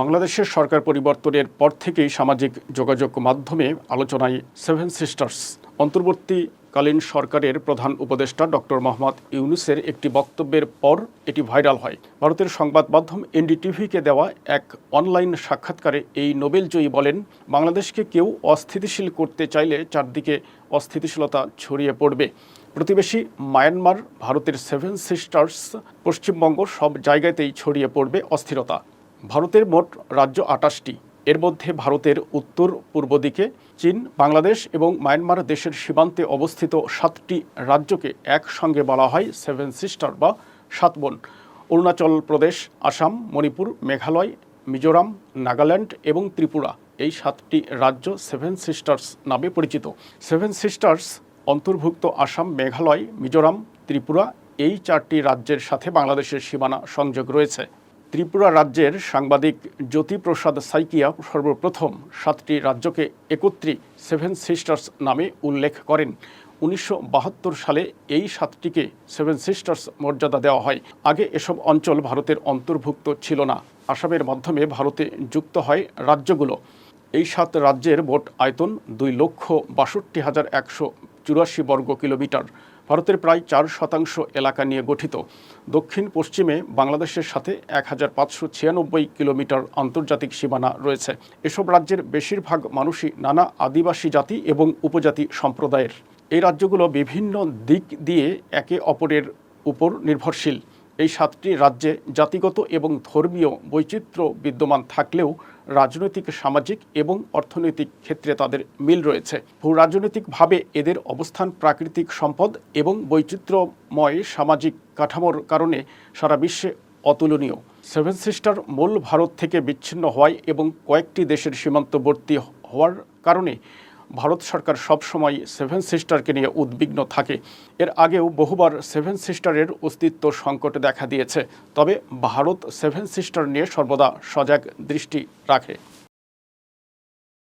বাংলাদেশের সরকার পরিবর্তনের পর থেকেই সামাজিক যোগাযোগ মাধ্যমে আলোচনায় সেভেন সিস্টার্স অন্তর্বর্তীকালীন সরকারের প্রধান উপদেষ্টা ডক্টর মোহাম্মদ ইউনুসের একটি বক্তব্যের পর এটি ভাইরাল হয়। ভারতের সংবাদ মাধ্যম এনডিটিভিকে দেওয়া এক অনলাইন সাক্ষাৎকারে এই নোবেলজয়ী বলেন, বাংলাদেশকে কেউ অস্থিতিশীল করতে চাইলে চারদিকে অস্থিতিশীলতা ছড়িয়ে পড়বে। প্রতিবেশী মায়ানমার, ভারতের সেভেন সিস্টার্স পশ্চিমবঙ্গ সব জায়গাতেই ছড়িয়ে পড়বে অস্থিরতা। ভারতের মোট রাজ্য আটাশটি। এর মধ্যে ভারতের উত্তর, পূর্ব দিকে চীন, বাংলাদেশ এবং মায়ানমার দেশের সীমান্তে অবস্থিত সাতটি রাজ্যকে একসঙ্গে বলা হয় সেভেন সিস্টার বা সাত বোন। অরুণাচল প্রদেশ, আসাম, মণিপুর, মেঘালয়, মিজোরাম, নাগাল্যান্ড এবং ত্রিপুরা। এই সাতটি রাজ্য সেভেন সিস্টার্স নামে পরিচিত। সেভেন সিস্টার্স অন্তর্ভুক্ত আসাম, মেঘালয়, মিজোরাম, ত্রিপুরা, এই চারটি রাজ্যের সাথে বাংলাদেশের সীমানা সংযোগ রয়েছে। ত্রিপুরা রাজ্যের সাংবাদিক জ্যোতিপ্রসাদ সাইকিয়া সর্বপ্রথম সাতটি রাজ্যকে একত্রী সেভেন সিস্টার্স নামে উল্লেখ করেন। উনিশশো বাহাত্তর সালে এই সাতটিকে সেভেন সিস্টার্স মর্যাদা দেওয়া হয়। আগে এসব অঞ্চল ভারতের অন্তর্ভুক্ত ছিল না। আসামের মাধ্যমে ভারতে যুক্ত হয় রাজ্যগুলো। এই সাত রাজ্যের মোট আয়তন দুই লক্ষ বাষট্টি হাজার একশো চুরাশি বর্গ কিলোমিটার ভারতের প্রায় চার শতাংশ এলাকা নিয়ে গঠিত। দক্ষিণ পশ্চিমে বাংলাদেশের সাথে এক হাজার পাঁচশো ছিয়ানব্বই কিলোমিটার আন্তর্জাতিক সীমানা রয়েছে। এসব রাজ্যের বেশিরভাগ মানুষই নানা আদিবাসী জাতি এবং উপজাতি সম্প্রদায়ের। এই রাজ্যগুলো বিভিন্ন দিক দিয়ে একে অপরের উপর নির্ভরশীল। এই সাতটি রাজ্যে জাতিগত এবং ধর্মীয় বৈচিত্র্য বিদ্যমান থাকলেও রাজনৈতিক, সামাজিক এবং অর্থনৈতিক ক্ষেত্রে তাদের মিল রয়েছে। ভূ রাজনৈতিকভাবে এদের অবস্থান প্রাকৃতিক সম্পদ এবং বৈচিত্র্যময় সামাজিক কাঠামোর কারণে সারা বিশ্বে অতুলনীয়। সেভেন সিস্টার মূল ভারত থেকে বিচ্ছিন্ন হওয়ায় এবং কয়েকটি দেশের সীমান্তবর্তী হওয়ার কারণে ভারত সরকার সবসময় সেভেন সিস্টারকে নিয়ে উদ্বিগ্ন থাকে। এর আগেও বহুবার সেভেন সিস্টারের অস্তিত্ব সংকট দেখা দিয়েছে। তবে ভারত সেভেন সিস্টার নিয়ে সর্বদা সজাগ দৃষ্টি রাখে।